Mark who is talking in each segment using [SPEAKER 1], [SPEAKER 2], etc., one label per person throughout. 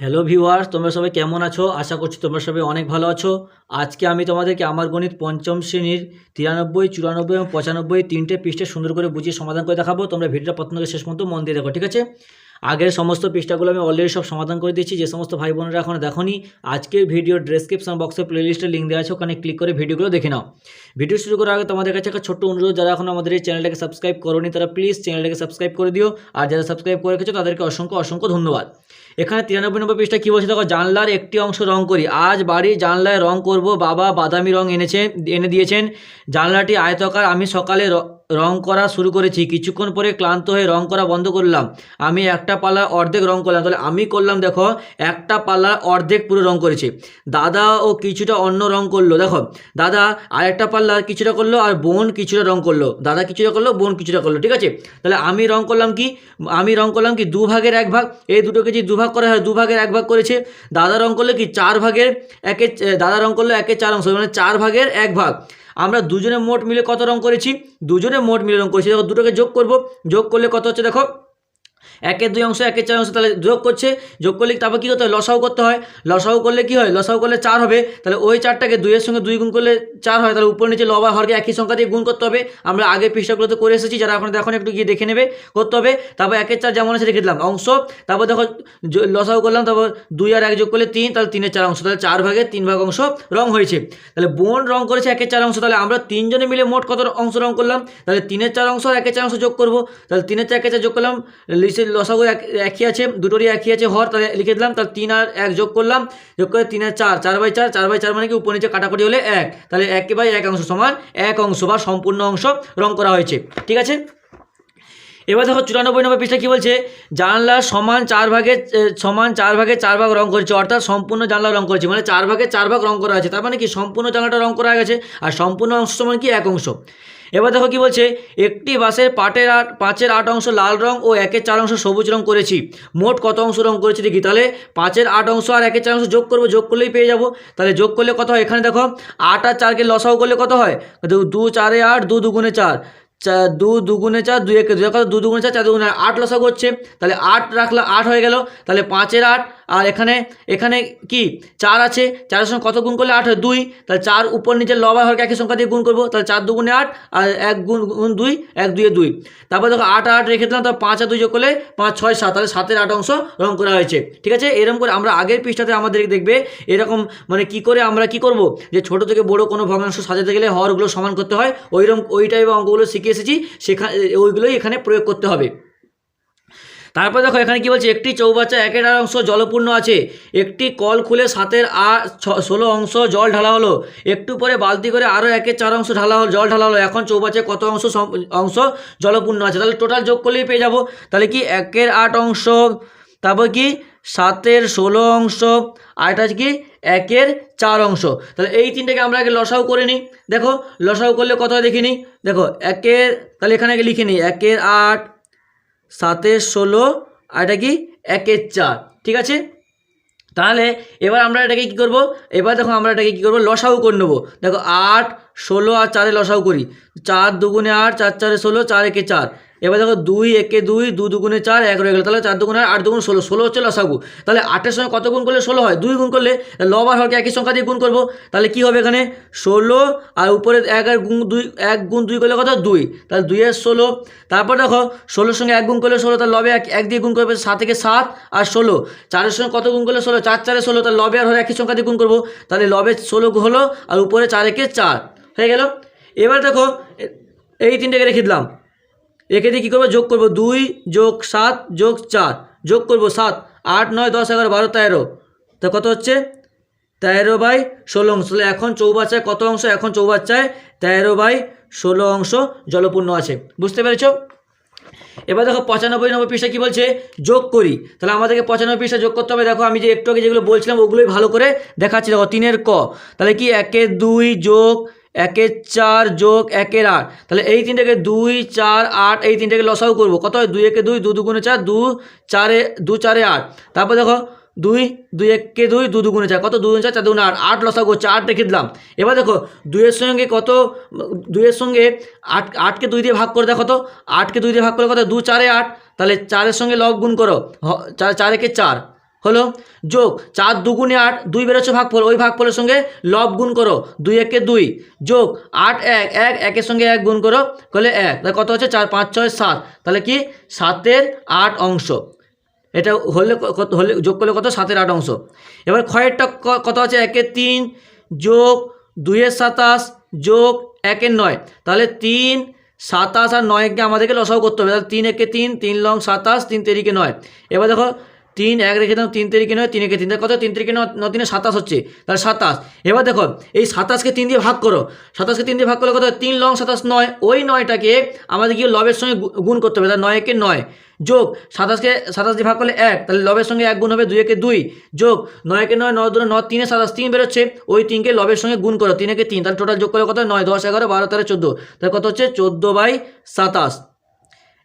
[SPEAKER 1] Hello viewers তোমরা সবাই কেমন আছো? আশা করছি তোমরা সবাই অনেক ভালো আছো। আজকে আমি তোমাদেরকে আমার গণিত পঞ্চম শ্রেণির তিরানব্বই, চুরানব্বই এবং পঁচানব্বই তিনটে পৃষ্ঠে সুন্দর করে বুঝিয়ে সমাধান করে দেখাবো। তোমরা ভিডিওটা প্রথম থেকে শেষ পর্যন্ত মন দিয়ে দেখো, ঠিক আছে? আগের সমস্ত পৃষ্ঠাগুলো আমি অলরেডি সব সমাধান করে দিয়েছি। যে সমস্ত ভাই বোনেরা এখনও দেখোনি, আজকের ভিডিও ডেসক্রিপশন বক্সে প্লেলিস্টের লিঙ্ক দেওয়া আছে, ওখানে ক্লিক করে ভিডিওগুলো দেখে নাও। ভিডিও শুরু করার আগে তোমাদের কাছে একটা ছোট্ট অনুরোধ, যারা এখন আমাদের এই চ্যানেলটাকে সাবস্ক্রাইব করোনি, তারা প্লিজ চ্যানেলটাকে সাবস্ক্রাইব করে দিও। আর যারা সাবস্ক্রাইব করে রেখেছো, তাদেরকে অসংখ্য অসংখ্য ধন্যবাদ। এখানে তিরানব্বই নম্বর পৃষ্ঠা কী বলছে? দেখো, জানলার একটি অংশ রং করি। আজ বাড়ির জানলায় রং করব, বাবা বাদামি রং এনেছে, এনে দিয়েছেন। জানলাটি আয়তকার, আমি সকালে র- করা শুরু করেছি। কিছুক্ষণ পরে ক্লান্ত হয়ে রং করা বন্ধ করলাম। আমি একটা পাল্লা অর্ধেক রং করলাম। তাহলে আমি করলাম দেখো, একটা পাল্লা অর্ধেক পুরো রং করেছি। দাদা ও কিছুটা অন্য রং করল। দেখো, দাদা আর একটা পাল্লা কিছুটা করল আর বোন কিছুটা রং করল। দাদা কিছুটা করল, বোন কিছুটা করল। ঠিক আছে? তাহলে আমি রং করলাম কি? আমি রং করলাম কি? দু ভাগের এক ভাগ। এই দুটোকে যদি দু ভাগ করা হয়, দু ভাগের এক ভাগ করেছে। দাদা রং করল কি? চার ভাগের একে, দাদা রং করল একে চার অংশ মানে চার ভাগের এক ভাগ। আমরা দুজনে মোট মিলে কত রং করেছি? দুজনে মোট মিলে রং করেছি। দেখো, দুটোকে যোগ করব। যোগ করলে কত হচ্ছে দেখো? একের দুই অংশ একের চার অংশ, তাহলে যোগ করছে, যোগ করলে তারপর কী করতে হয়? লসাও করতে হয়। লসাও করলে কি হয়? লসাও করলে চার হবে। তাহলে ওই চারটাকে দুইয়ের সঙ্গে দুই গুণ করলে চার হয়। তাহলে উপর নিচে লবা হরকে একই সংখ্যা দিয়ে গুণ করতে হবে। আমরা আগে পৃষ্ঠাগুলোতে করে এসেছি, যারা এখন একটু গিয়ে দেখে নেবে। করতে হবে। তারপর একের চার যেমন আছে, রেখে দিলাম। অংশ। তারপর দেখো লসাও করলাম, তারপর দুই আর এক যোগ করলে তিন, তাহলে তিনের চার অংশ। তাহলে চার ভাগের তিন ভাগ অংশ রং হয়েছে। তাহলে বোন রং করেছে একের চার অংশ। তাহলে আমরা তিনজনে মিলে মোট কত অংশ রং করলাম? তাহলে তিনের চার অংশ আর একের চার অংশ যোগ করব। তাহলে তিনের চার, একের চার যোগ করলাম লিসের লসাগু এক একই আছে, দুটোরই একই আছে হর, তাহলে লিখে দিলাম, তাহলে তিন আর এক যোগ করলাম, যোগ করে তিনের চার চার বাই চার চার বাই চার মানে কি উপর নিচে কাটাকুটি হলে এক, তাহলে এক বাই এক অংশ সমান এক অংশ বা সম্পূর্ণ অংশ রং করা হয়েছে, ঠিক আছে? এবার দেখো চুরানব্বই নম্বর পৃষ্ঠা কী বলছে? জানলা সমান চার ভাগে সমান চার ভাগে চার ভাগ রং করেছে, অর্থাৎ সম্পূর্ণ জানলা রং করেছে মানে চার ভাগে চার ভাগ রং করা আছে তার মানে কি সম্পূর্ণ জানলাটা রং করা গেছে, আর সম্পূর্ণ অংশ সমান কি এক অংশ। এবার দেখো কি বলছে? একটি বাসের পাটের আট পাঁচের আট অংশ লাল রং ও একের চার অংশ সবুজ রং করেছি। মোট কত অংশ রং করেছি দেখি? তাহলে পাঁচের আট অংশ আর একের চার অংশ যোগ করব যোগ করলেই পেয়ে যাব। তাহলে যোগ করলে কত হয়? এখানে দেখো আট আর চারকে লসাও করলে কত হয়? দু- চারে আট দু দুগুণে চার। চার দু দুগুণে চার দুই একে দুই দু দুগুণে চার চার দুগুণে আট, আট লসা করছে তাহলে আট রাখলাম আট হয়ে গেল। তাহলে পাঁচের আট আর এখানে এখানে কি? চার আছে। চারের সঙ্গে কত গুণ করলে আট হয়? দুই। তাহলে চার উপর নিচে লবা হরকে একই সংখ্যা দিয়ে গুণ করব। তাহলে চার দুগুণে আট, আর এক গুণ গুণ দুই, এক দুইয়ে দুই। তারপর দেখো আট আট রেখে দিলাম, তারপর পাঁচ আর দুই যোগ করলে পাঁচ, ছয়, সাত। তাহলে সাতের আট অংশ রং করা হয়েছে। ঠিক আছে? এরকম করে আমরা আগের পৃষ্ঠাতে আমাদের দেখবে এরকম মানে কি করে আমরা কি করব? যে ছোট থেকে বড় কোনো ভগ্নাংশ সাজাতে গেলে হরগুলো সমান করতে হয়। ওইরকম ওই টাইপের অঙ্কগুলো শিখে এসেছি। সেখানে ওইগুলোই এখানে প্রয়োগ করতে হবে। তারপর দেখো এখানে কি বলছে? একটি চৌবাচ্চা একের আর অংশ জলপূর্ণ আছে। একটি কল খুলে সাতের ছ- ষোলো অংশ জল ঢালা হলো। একটু পরে বালতি করে আরও একের চার অংশ ঢালা হলো জল ঢালা হলো। এখন চৌবাচ্চায় কত অংশ অংশ জলপূর্ণ আছে? তাহলে টোটাল যোগ করলেই পেয়ে যাব। তাহলে কি একের আট অংশ? তারপর কি? সাতের ষোলো অংশ। আর এটা কি? একের চার অংশ। তাহলে এই তিনটাকে আমরা আগে লসাও করে নিই। দেখো, লসাও করলে কত হয় দেখে নিই? দেখো, একের, তাহলে এখানে আগে লিখে নিই। একের আট সাতের ষোলো, আর এটা কি? একের চার, ঠিক আছে? তাহলে এবার আমরা এটাকে কী করব? এবার দেখো আমরা এটাকে কী করব? লসাউ করে নেব। দেখো আট, ষোলো আর চারে লসাউ করি। চার দুগুণে আট, চার চারে ষোলো, চার একে চার। এবার দেখো দুই একে দুই দু দুগুণে চার এক রয়ে গেলো। তাহলে চার দুগুণে আট, আট দুগুণ ষোলো। ষোলো হচ্ছে লসাগু। তাহলে আটের সঙ্গে কত গুণ করলে ষোলো হয়? দুই গুণ করলে লবার হরকে একই সংখ্যা দিয়ে গুণ করব। তাহলে কী হবে এখানে? ষোলো আর উপরে এক আর গুণ দুই এক গুণ দুই করলে কত? দুই। তাহলে দুইয়ের ষোলো। তারপর দেখো ষোলোর সঙ্গে এক গুণ করলে ষোলো তাহলে লবে এক এক দিয়ে গুণ করবে সাত থেকে সাত আর ষোলো। চারের সঙ্গে কত গুণ করলে ষোলো? চার চারে ষোলো। তাহলে লবে আর হলে একই সংখ্যা দিয়ে গুণ করব। তাহলে লবে ষোলো হলো আর উপরে চারেকে চার। হয়ে গেল? এবার দেখো এই তিনটাকে রেখে দিলাম। দিয়ে কী করব? যোগ করব দুই যোগ সাত যোগ চার। যোগ করব সাত, আট, নয়, দশ, এগারো, বারো, তেরো। তা কত হচ্ছে? তেরো বাই ষোলো অংশ। তাহলে এখন চৌবাচ্চায় কত অংশ? এখন চৌবাচ্চায় তেরো বাই ষোলো অংশ জলপূর্ণ আছে। বুঝতে পেরেছ? এবার দেখো পঁচানব্বই নম্বর পৃষ্ঠা কী বলছে? যোগ করি। তাহলে আমাদেরকে পঁচানব্বই পৃষ্ঠা যোগ করতে হবে। দেখো আমি যে একটু আগে যেগুলো বলছিলাম ওগুলোই ভালো করে দেখাচ্ছি। দেখো তিনের ক। তাহলে কি? একের দুই যোগ একের চার যোগ একের আট। তাহলে এই তিনটাকে দুই, চার, আট, এই তিনটাকে লসাও করব। কত হয়? দুই একে দুই, দু দুগুণে চার, দু চারে দু চারে আট। তারপর দেখো, দুই দুই এককে দুই, দু দুগুণে চার। কত? দুগুণে চার চার দুগুণে আট। আট লসা করছে আট রেখে দিলাম। এবার দেখো, দুইয়ের সঙ্গে কত? দুইয়ের সঙ্গে আট, আটকে দুই দিয়ে ভাগ করে দেখো তো। আটকে দুই দিয়ে ভাগ করে কত? দু চারে আট। তাহলে চারের সঙ্গে লব গুণ করো। চার চার একে চার। হলো, যোগ চার দুগুণে আট, দুই বেরোচ্ছে ভাগফল, ওই ভাগফলের সঙ্গে লব গুণ করো, দুই একে দুই। যোগ আট এক এক একের সঙ্গে এক গুণ করো, করলে এক। তাহলে কত হচ্ছে? চার, পাঁচ, ছয়, সাত। তাহলে কি? সাতের আট অংশ। এটা হলে হলে যোগ করলে কত? সাতের আট অংশ। এবার ক্ষয়েরটা ক- কত আছে? একে তিন, যোগ দুইয়ের সাতাশ, যোগ একের নয়। তাহলে তিন, সাতাশ আর নয়কে আমাদেরকে লসাও করতে হবে। তাহলে তিন একে তিন তিন লং সাতাশ, তিন তেরিকে নয়। এবার দেখো তিন এক রেখে দাও, তিন তারিখে নয় তিন একে তিন, কত? তিন নয়, ন তিনে সাতাশ হচ্ছে। তাহলে সাতাশ। এবার দেখো, এই সাতাশকে তিন দিয়ে ভাগ করো। সাতাশকে তিন দিয়ে ভাগ করলে কত তিন লং সাতাশ নয়। ওই নয়টাকে আমাদের গিয়ে লবের সঙ্গে গুণ করতে হবে? তাহলে নয় একে নয়। যোগ, সাতাশকে সাতাশ দিয়ে ভাগ করলে এক। তাহলে লবের সঙ্গে এক গুণ হবে দুই একে দুই। যোগ, নয় একে নয় নয় দুটো নয়, তিনে সাতাশ, তিন বেরোচ্ছে। ওই তিনকে লবের সঙ্গে গুণ করো। তিন একে তিন, তাহলে টোটাল যোগ করলে কত নয়, দশ, এগারো, বারো, তেরো, চোদ্দ। তাহলে কত হচ্ছে? চোদ্দ বাই সাতাশ।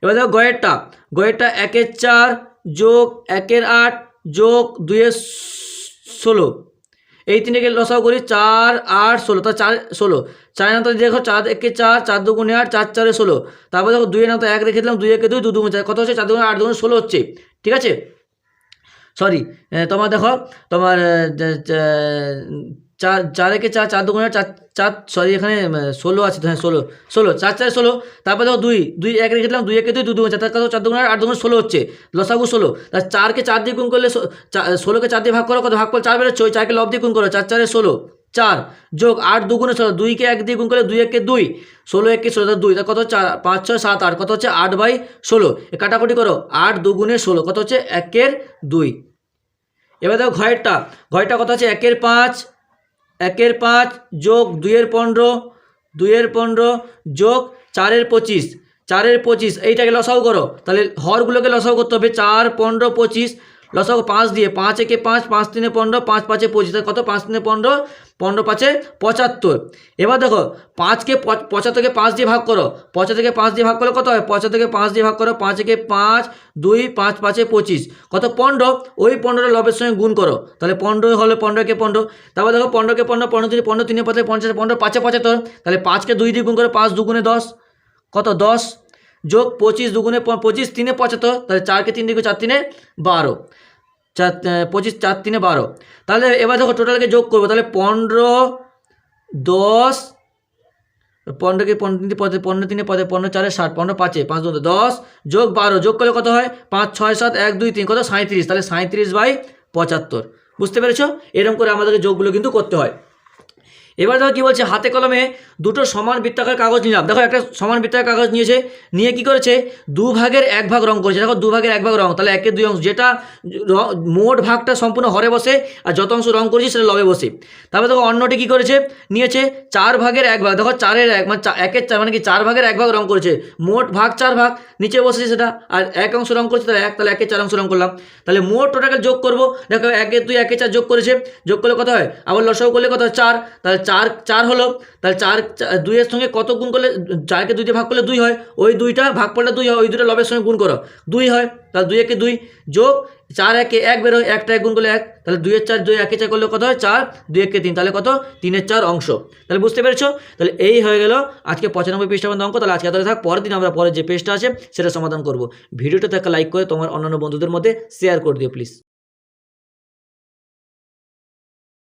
[SPEAKER 1] এবার দেখো গয়েরটা গয়েরটা একের চার যোগ একের আট, যোগ দুইয়ের ষোলো। এই তিনটাকে লসাও করি চার, আট, ষোলো। তা চার, ষোলো। চার নাম দেখো, চার একে চার চার দুগুণে আট, চার চারে ষোলো। তারপর দেখো দুইয়ের নাম এক রেখে দিলাম দুই একে দুই, দু দুগুণ চার। কত হচ্ছে? চার দুগুণে আট দুগুণে ষোলো হচ্ছে। ঠিক আছে? সরি তোমার দেখো, তোমার চার চার একে চার চার দুগুণে চার চার সরি এখানে ষোলো আছে হ্যাঁ ষোলো ষোলো, চার চার, ষোলো, তারপর দেখো দুই দুই, এক রেখে দিলাম, দুই, একে দুই দুগুণ চার কত চার দুগুণে আট দুগুণে ষোলো হচ্ছে, লসাগু ষোলো তার চারকে চার দিয়ে গুণ করলে ষোলোকে চার দিয়ে ভাগ করো, কত? ভাগ করলে চার বেরোচ্ছে, ওই চারকে লব দিয়ে গুণ করো, চার, চারে ষোলো, চার, যোগ আট দুগুণে ষোলো, দুইকে এক দিয়ে গুণ করলে দুই, একে দুই, ষোলো, একে ষোলো দুই তার কত চার পাঁচ, ছয়, সাত, আট, কত হচ্ছে? আট বাই ষোলো কাটাকুটি করো, আট দুগুণে ষোলো, কত হচ্ছে? একের দুই, এবার দেখো ঘয়েরটা ঘয়েরটা কত আছে একের পাঁচ একের পাঁচ যোগ দুইয়ের পনেরো দুইয়ের পনেরো যোগ চারের পঁচিশ। চারের পঁচিশ, এইটাকে লসাও করো। তাহলে হরগুলোকে লসাও করতে হবে, চার, পনেরো, পঁচিশ লসাও পাঁচ দিয়ে পাঁচ একে পাঁচ পাঁচ তিনে পনেরো, পাঁচ পাঁচে পঁচিশ, কত? পাঁচ তিনে পনেরো পনেরো পাঁচে পঁচাত্তর। এবার দেখো, পাঁচকে পঁচাত্তরকে পাঁচ দিয়ে ভাগ করো। পঁচাত্তরকে পাঁচ দিয়ে ভাগ করলে কত হয়? পঁচাত্তরকে পাঁচ দিয়ে ভাগ করো, পাঁচ একে পাঁচ, দুই, পাঁচ পাঁচে পঁচিশ। কত? পনেরো। ওই পনেরো লবের সঙ্গে গুণ করো। তাহলে পনেরো হলে পনেরোকে পনেরো। তারপর দেখো, পনেরোকে পনেরো পনেরো তিনে পনেরো, তিনে পঁচাত্তর পঞ্চাশ পনেরো পাঁচে পঁচাত্তর। তাহলে পাঁচকে দুই দিয়ে গুণ করো, পাঁচ দুগুণে দশ। কত? দশ। যোগ পঁচিশ দুগুণে পঁচিশ তিনে পঁচাত্তর তাহলে চারকে তিন দিকে চার তিনে বারো চার পঁচিশ চার তিনে বারো তাহলে এবার দেখো টোটালকে যোগ করব তাহলে পনেরো দশ পনেরোকে পনেরো তিন পদে পনেরো তিনে পদে পনেরো চারে ষাট পনেরো পাঁচে পাঁচ দু দশ যোগ বারো যোগ করলে কত হয় পাঁচ ছয় সাত এক দুই তিন কত সাঁত্রিশ তাহলে সাঁত্রিশ বাই পঁচাত্তর বুঝতে পেরেছ এরকম করে আমাদেরকে যোগগুলো কিন্তু করতে হয়। এবার দেখো কী বলছে, হাতে কলমে দুটো সমান বৃত্তাকার কাগজ নিলাম। দেখো একটা সমান বৃত্তাকার কাগজ নিয়েছে, নিয়ে কি করেছে? দু ভাগের এক ভাগ রং করেছে। দেখো দু ভাগের এক ভাগ রং তাহলে একের দুই অংশ, যেটা মোট ভাগটা সম্পূর্ণ হরে বসে আর যত অংশ রং করেছি সেটা লবে বসে। তারপরে দেখো অন্যটি কী করেছে? নিয়েছে চার ভাগের এক ভাগ, দেখো চারের এক মানে একের চার মানে কি চার ভাগের এক ভাগ রং করেছে। মোট ভাগ চার ভাগ, নিচে বসেছে সেটা, আর এক অংশ রং করেছে, তাহলে এক, তাহলে একের চার অংশ রং করলাম। তাহলে মোট টোটাল যোগ করব, দেখো একের দুই একে চার যোগ করেছে, যোগ করলে কত হয়? আবার লসাও করলে কত হয়? চার, তাহলে চার চার হলো, তাহলে চার দুইয়ের সঙ্গে কত গুণ করলে, চারকে দুই দিয়ে ভাগ করলে দুই হয়, ওই দুইটা ভাগ করলে দুই হয়, ওই দুটো লবের সঙ্গে গুণ করো, দুই হয়, তাহলে দুই একে দুই যোগ চার একে এক বেরোয় একটা এক গুণ করলে এক, তাহলে দুইয়ের চার, দুই একে চার করলে কত হয়, চার, দুই একে তিন, তাহলে কত? তিনের চার অংশ, তাহলে বুঝতে পেরেছ? তাহলে এই হয়ে গেল আজকে পঁচানব্বই পৃষ্ঠা পর্যন্ত অঙ্ক, তাহলে আজকে তাহলে থাক, পরের দিন আমরা পরের যে পেজটা আছে, সেটা সমাধান করব। ভিডিওটা একটা লাইক করে তোমার অন্যান্য বন্ধুদের মধ্যে শেয়ার করে দিও প্লিজ